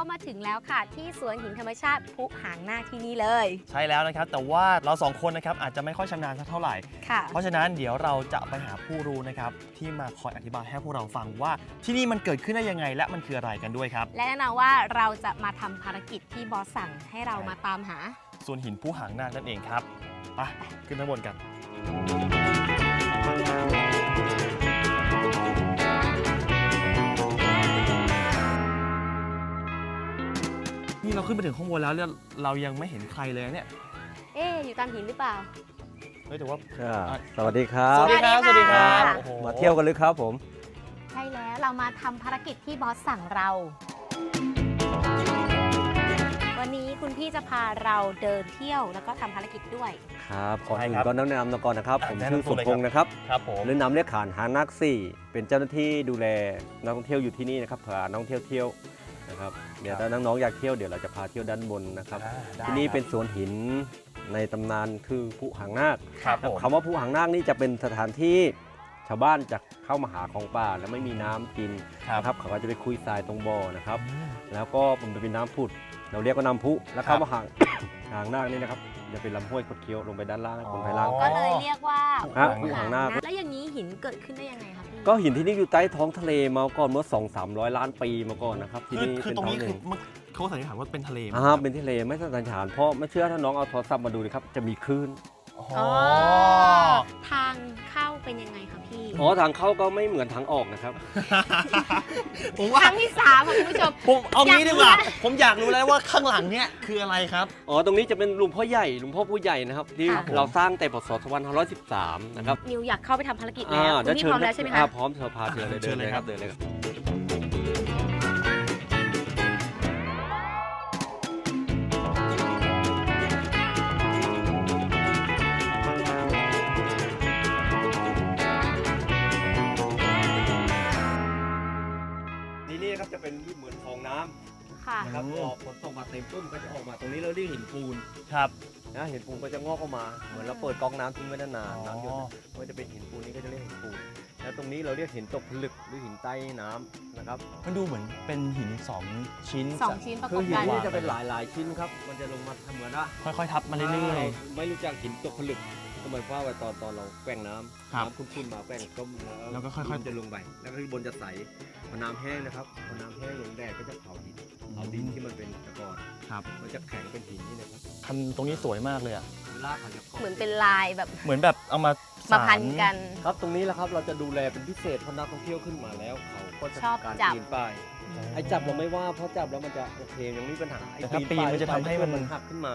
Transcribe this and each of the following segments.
ก็มาถึงแล้วค่ะ ที่สวนหินธรรมชาติพุหางนาคที่นี่เลย ใช่แล้วนะครับ แต่ว่าเราสองคนนะครับอาจจะไม่ค่อยชำนาญสักเท่าไหร่ ค่ะ เพราะฉะนั้นเดี๋ยวเราจะไปหาผู้รู้นะครับที่มาคอยอธิบายให้พวกเราฟังว่าที่นี่มันเกิดขึ้นได้ยังไง และมันคืออะไรกันด้วยครับ และแน่นอนว่าเราจะมาทำภารกิจที่บอสสั่งให้เรามาตามหา ส่วนหินผู้หางนาคนั่นเองครับไปขึ้นข้างบนกัน นี่เราขึ้นไปถึงข้างบนแล้วเนี่ยเรายังไม่เห็นใครเลยนะเนี่ย เอ๊ะอยู่ตามหินหรือเปล่าเฮ้ยแต่ว่า อ่าสวัสดีครับสวัสดีครับ สวัสดีค่ะโอ้โหมาเที่ยวกันหรือครับผม ใช่แล้วเรามาทำภารกิจที่บอสสั่งเรา วันนี้คุณพี่จะพาเราเดินเที่ยวแล้วก็ทำภารกิจด้วย ครับก่อนใช่อื่คนรับก็แนะนำตัวก่อนนะครับ ผมแนะชื่อนำตัสุวเลยพงศ์นะครับ ครับผม หรือนำเรียกขานหานักสี่ เป็นเจ้าหน้าที่ดูแลนักท่องเที่ยวอยู่ที่นี่นะครับพานักท่องเที่ยวเที่ยว นะครับเดี๋ยวถ้าน้องๆอยากเที่ยวเดี๋ยวเราจะพาเที่ยวด้านบนนะครับอ่าได้ที่นี่ครับเป็นสวนหินในตำนานคือภูหางนาคครับผม คำว่าภูหางนาคนี่จะเป็นสถานที่ชาวบ้านจะเข้ามาหาของป่าแล้วไม่มีน้ำกินครับ นะครับเขาก็จะไปคุยทรายตรงบ่อนะครับอืมแล้วก็มันจะเป็นน้ำผุด เราเรียกว่าน้ำพุแล้วครัเข้าบมาห่างห่างนาคนี่นะครับจะเป็นลำห้วยคดเคี้ยวลงไปด้านล่างให้คนไปล่าง อ๋อ ก็เลยเรียกว่าฮะภูภูหางนาค แล้วอย่างนี้หินเกิดขึ้นได้ยังไงครับพี่ ก็หินที่นี่อยู่ใต้ท้องทะเลมาก่อนเมื่อ2 3 0 0 ล้านปีมาก่อนนะครับที่คือนี่คือเป็นตรงท้องนี้หคืนึ่องมันเขาสันนิษฐานว่าเป็นทะเลไหมอ่าเป็นทะเลไม่สันฐานเพราะไม่เชื่อถ้าน้องเอาโทรศัพท์มาดูนะครับจะมีคลื่น อ๋ออ๋อทาง เข้าเป็นยังไงคะพี่ อ๋อทางเข้าก็ไม่เหมือนทางออกนะครับ ผมว่าครั้งที่สามค่ะคุณผู้ชม ผมเอางี้อยากดีกว่ารู้นะผมอยากรู้แล้วว่าข้างหลังเนี่ยคืออะไรครับ อ๋อตรงนี้จะเป็นหลวงพ่อใหญ่หลวงพ่อผู้ใหญ่นะครับ ที่ค่ะเราสร้างแต่ปศ2513 นะครับนิวอยากเข้าไปทำภารกิจแล้วคุณพี่พร้อมแล้วใช่ไหมอ่าคะ พร้อมเธอพาเชิญเลยเชิเดิญนเลเลยยคครัรับบเดินเลยครับ นะครับอืมพอฝนตกมาเต็มปุ้มก็จะออกมาตรงนี้เราเรียกหินปูนครับ นะหินปูนก็จะงอกออกมา เหมือนเราเปิดก๊อกน้ำทิ้งไว้นานๆน้ำหยดอ๋อ ก็จะเป็นหินปูนนี่ก็จะเรียกหินปูนแล้วตรงนี้เราเรียกหินตกผลึกหรือหินใต้น้ำนะครับมันดูเหมือนเป็นหินสองชิ้นสองชิ้นประกคือบหินกัน นี่จะเป็นหลายๆชิ้นครับ มันจะลงมาเหมือนว่าค่อยๆทับมาเรื่อย ๆไม่รู้จักหินตกผลึกก็เหมือนว่าไว้ตอนตอนเราแกว่งน้ำครับน้ำคุ้นๆมาแกว่งต้มแล้วก็ค่อยๆ มันจะลงไปแล้วก็บนจะใสพอน้ำแห้งนะครับพอน้ำแห้งลงแดดก็จะเผาดินๆ เผาดินที่มันเป็นตะกอนครับมันจะแข็งเป็นหินนี่นะครับทำตรงนี้สวยมากเลยอะเวลาเขาจะกาะเหมือนเป็นลายแบบเหมือนแบบเอามามาสพันกัน ครับตรงนี้แหละครับเราจะดูแลเป็นพิเศษเพราะนักท่องเที่ยวขึ้นมาแล้ว เขาก็จะชอบการจับ ปีนป่ายไอ้จับเราไม่ว่าเพราะจับแล้วมันจะโอเคยังไม่มีปัญหาไอ้แต่ถ้าปีนมันจะทำให้มันมันหักขึ้นมา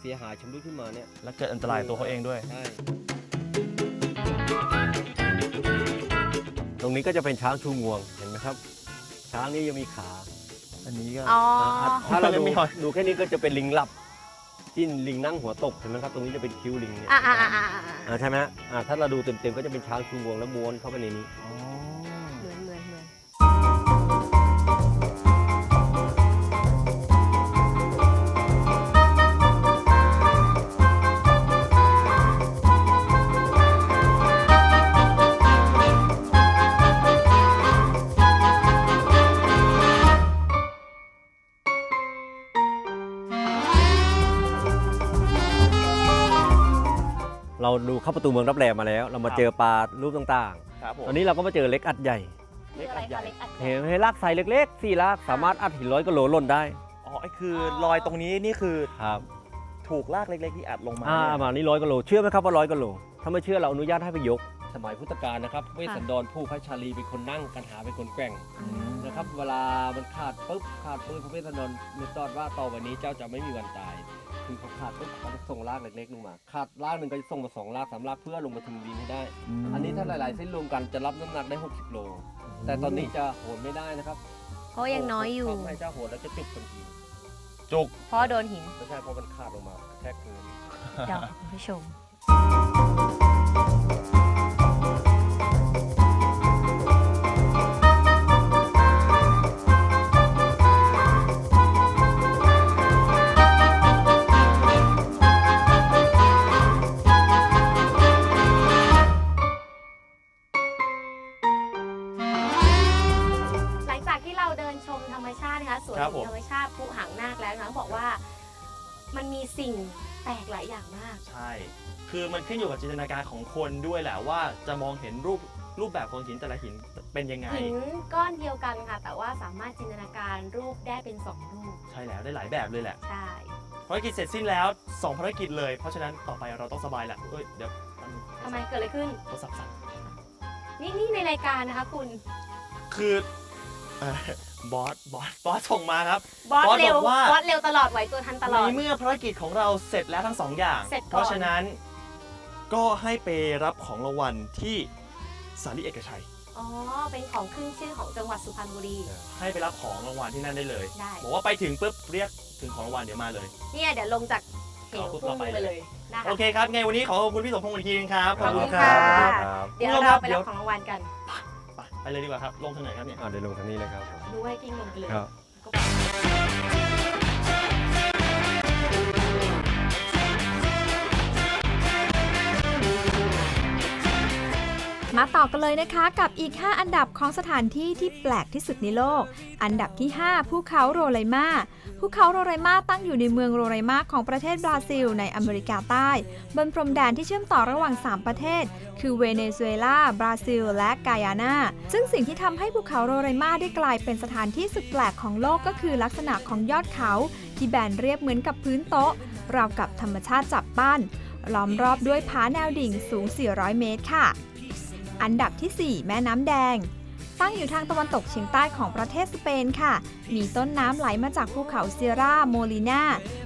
เสียหายชำรุดขึ้นมาเนี่ยแล้วเกิดอันตรายตัวเขาเองด้วย ใช่ตรงนี้ก็จะเป็นช้างชูงวงเห็นไหมครับ ช้างนี่ยังมีขา อันนี้ก็ อ๋ออ่าถ้าเราดูไม่มีหอย ดูแค่นี้ก็จะเป็นลิงหลับ ที่ลิงนั่งหัวตกเห็นไหมครับ ตรงนี้จะเป็นคิ้วลิงเนี่ยอ่าอ่าอ่าอ่า อ่าอ่าใช่ไหมฮะอ่าถ้าเราดูเต็มๆก็จะเป็นช้างชูงวงแล้วม้วนเข้าไปในนี้ อ๋อ ดูเข้าประตูเมืองรับแลมาแล้ว เรามาเจอปลารูปต่างครับผมๆ ตอนนี้เราก็มาเจอเล็กอัดใหญ่คืออะไรคะเล็กอัดเห็นให้ลากใส่เล็กๆสี่ลากสามารถอัดหินร้อยกิโลหล่นได้อ๋อไอ้คือรอยตรงนี้นี่คือครับถูกลากเล็ก ๆ ที่อัดลงมาอ่าเนี่ย ประมาณนี้ร้อยกิโลเชื่อไหมครับว่าร้อยกิโลถ้าไม่เชื่อเราอนุญาตให้ไปยก สมัยพุทธกาลนะครับเวสสันดรผู้พระชาลีเป็นคนนั่งกันหาเป็นคนแกว่งอืมนะครับเวลามันขาดปุ๊บขาดปุ๊บพระเวสสันดรนึกตอนว่าต่อวันนี้เจ้าจะไม่มีวันตาย คือเขาขาดปุ๊บเขาจะส่งลากเล็กๆลงมา ขาดลากหนึ่งก็จะส่งมาสองลากสามลากเพื่อลงมาถึงดินให้ได้มอันนี้ถ้าหลายๆเส้นรวมกันจะรับน้ำหนักได้ 60 โล แต่ตอนนี้จะโหนไม่ได้นะครับเพราะยังน้อยอยู่ทำให้เจ้าโหนแล้วจะจุกทันทีจุกเพราะโดนหินไม่ใช่เพราะมันขาดลงมาแทกพื้นเดี๋ยวคุณผู้ชม ขึ้นอยู่กับจินตนาการของคนด้วยแหละว่าจะมองเห็นรูปรูปแบบของหินแต่ละหินเป็นยังไง หินก้อนเดียวกันค่ะ แต่ว่าสามารถจินตนาการรูปได้เป็นสองรูปใช่แล้วได้หลายแบบเลยแหละใช่ภารกิจเสร็จสิ้นแล้ว2ภารกิจเลยเพราะฉะนั้นต่อไปเราต้องสบายแหละเอ้ยเดี๋ยวแป๊บนึงทำไมเกิดอะไรขึ้น โทรศัพท์สั่นนี่นี่ในรายการนะคะคุณ คือเอ่อบอสบอสบอสส่งมาครับ บอสบอสเร็ว บอกว่า บอสเร็วตลอดไหวตัวทันตลอด ในเมื่อภารกิจของเราเสร็จแล้วทั้งสองอย่าง เสร็จก่อน เพราะฉะนั้น ก็ให้ไปรับของรางวัลที่สารีเอกชัย อ๋อ เป็นของขึ้นชื่อของจังหวัดสุพรรณบุรี ให้ไปรับของรางวัลที่นั่นได้เลย ได้ บอกว่าไปถึงปุ๊บเรียกถึงของรางวัลเดี๋ยวมาเลย เนี่ยเดี๋ยวลงจากเหวเอาปุ๊บพุ่เรางไปไปเลเลยยนะโอคะเคครับไงวันนี้ขอขอบคุณพี่สมพงษ์อีกทีนึงครับขอบคุณรัค่ะครับเดี๋ยวคุณผู้ชมคเรารับไปเดี๋รัยวบของรางวัลกันไปไปเลยดีกว่าครับลงทางไหนครับเนี่ย อ่าเดี๋ยวลงทางนี้เลยครับผม ดูให้กิ้งลงไปเลยครับ ก็ไป กันเลยนะคะ กับอีก 5 อันดับของสถานที่ที่แปลกที่สุดในโลก อันดับที่ 5 ภูเขาโรไลมาภูเขาโรไลมาตั้งอยู่ในเมืองโรไลมาของประเทศบราซิล ในอเมริกาใต้ บนพรมแดนที่เชื่อมต่อระหว่าง 3 ประเทศ คือเวเนซุเอลา บราซิล และกายานาซึ่งสิ่งที่ทำให้ภูเขาโรไลมาได้กลายเป็นสถานที่สุดแปลกของโลกก็คือลักษณะของยอดเขา ที่แบนเรียบเหมือนกับพื้นโต๊ะราวกับธรรมชาติจับปั้นล้อมรอบด้วยผาแนวดิ่งสูง 400 เมตรค่ะ อันดับที่ 4 แม่น้ำแดง ตั้งอยู่ทางตะวันตกเฉียงใต้ของประเทศสเปนค่ะ มีต้นน้ำไหลมาจากภูเขาเซียร่าโมลินา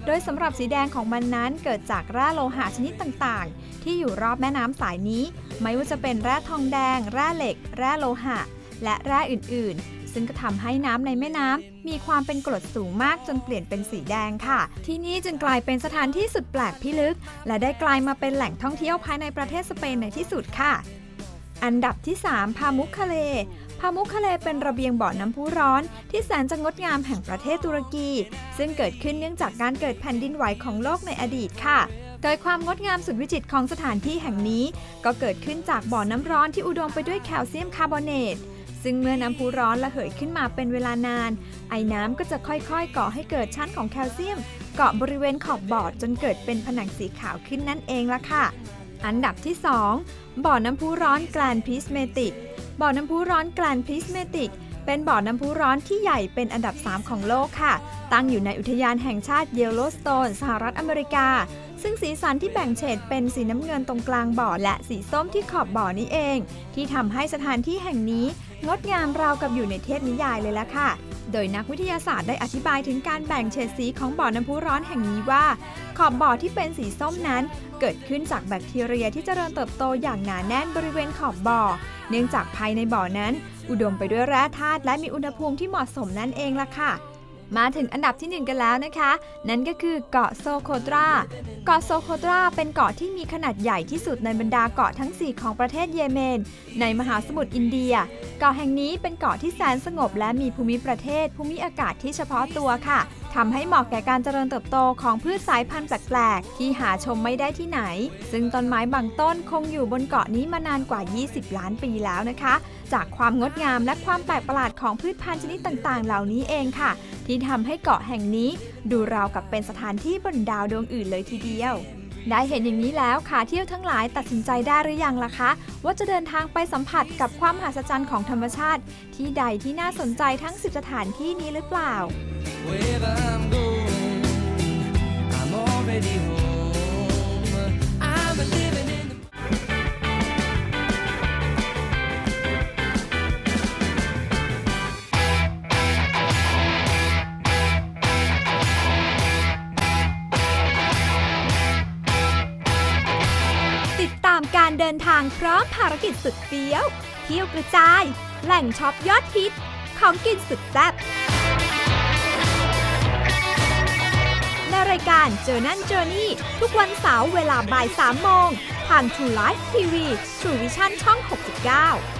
โดยสำหรับสีแดงของมันนั้นเกิดจากแร่โลหะชนิดต่างๆ ที่อยู่รอบแม่น้ำสายนี้ ไม่ว่าจะเป็นแร่ทองแดง แร่เหล็ก แร่โลหะ และแร่อื่นๆซึ่งก็ทำให้น้ำในแม่น้ำมีความเป็นกรดสูงมากจนเปลี่ยนเป็นสีแดงค่ะ ที่นี่จึงกลายเป็นสถานที่สุดแปลกพิลึก และได้กลายมาเป็นแหล่งท่องเที่ยวภายในประเทศสเปนในที่สุดค่ะ อันดับที่ 3 พามุคคาเล พามุคคาเลเป็นระเบียงบ่อน้ำพุร้อนที่แสนจะงดงามแห่งประเทศตุรกี ซึ่งเกิดขึ้นเนื่องจากการเกิดแผ่นดินไหวของโลกในอดีตค่ะ โดยความงดงามสุดวิจิตรของสถานที่แห่งนี้ ก็เกิดขึ้นจากบ่อน้ำร้อนที่อุดมไปด้วยแคลเซียมคาร์บอเนตซึ่งเมื่อน้ำพุร้อนระเหยขึ้นมาเป็นเวลานาน ไอ้น้ำก็จะค่อยๆก่อให้เกิดชั้นของแคลเซียม เกาะบริเวณขอบบ่อจนเกิดเป็นผนังสีขาวขึ้นนั่นเองละค่ะ อันดับที่ 2 บ่อน้ำพุร้อนแกลนพิสเมติก บ่อน้ำพุร้อนแกลนพิสเมติก เป็นบ่อน้ำพุร้อนที่ใหญ่เป็นอันดับ 3 ของโลกค่ะ ตั้งอยู่ในอุทยานแห่งชาติเยลโลสโตนสหรัฐอเมริกา ซึ่งสีสันที่แบ่งเฉดเป็นสีน้ำเงินตรงกลางบ่อและสีส้มที่ขอบบ่อนี้เอง ที่ทำให้สถานที่แห่งนี้ งดงามราวกับอยู่ในเทพนิยายเลยละค่ะ โดยนักวิทยาศาสตร์ได้อธิบายถึงการแบ่งเฉดสีของบ่อน้ำพุร้อนแห่งนี้ว่า ขอบบ่อที่เป็นสีส้มนั้น เกิดขึ้นจากแบคทีเรียที่เจริญเติบโตอย่างหนาแน่นบริเวณขอบบ่อ เนื่องจากภายในบ่อนั้น อุดมไปด้วยแร่ธาตุและมีอุณหภูมิที่เหมาะสมนั่นเองล่ะค่ะ มาถึงอันดับที่ 1 กันแล้วนะคะ นั่นก็คือเกาะโซโคตรา เกาะโซโคตราเป็นเกาะที่มีขนาดใหญ่ที่สุดในบรรดาเกาะทั้ง 4 ของประเทศเยเมน ในมหาสมุทรอินเดีย เกาะแห่งนี้เป็นเกาะที่แสนสงบและมีภูมิประเทศ ภูมิอากาศที่เฉพาะตัวค่ะทำให้เหมาะแก่การเจริญเติบโตของพืชสายพันธุ์แปลกๆ ที่หาชมไม่ได้ที่ไหน ซึ่งต้นไม้บางต้นคงอยู่บนเกาะนี้มานานกว่า 20 ล้านปีแล้วนะคะ จากความงดงามและความแปลกประหลาดของพืชพันธุ์ชนิดต่างๆ เหล่านี้เองค่ะ ที่ทำให้เกาะแห่งนี้ ดูราวกับเป็นสถานที่บนดาวดวงอื่นเลยทีเดียว ได้เห็นอย่างนี้แล้วขาเที่ยวทั้งหลายตัดสินใจได้หรือยังล่ะคะ ว่าจะเดินทางไปสัมผัสกับความมหัศจรรย์ของธรรมชาติ ที่ใดที่น่าสนใจทั้ง 10 สถานที่นี้หรือเปล่า Wherever I'm going, I'm already home. นทางพร้อมภารกิจสุดเฟี้ยว เที่ยวกระจาย แหล่งช็อปยอดฮิต ของกินสุดแซ่บในรายการเจอนั่นเจอนี่ ทุกวันเสาร์เวลาบ่าย3โมงทาง True Life TV True Vision ช่อง 69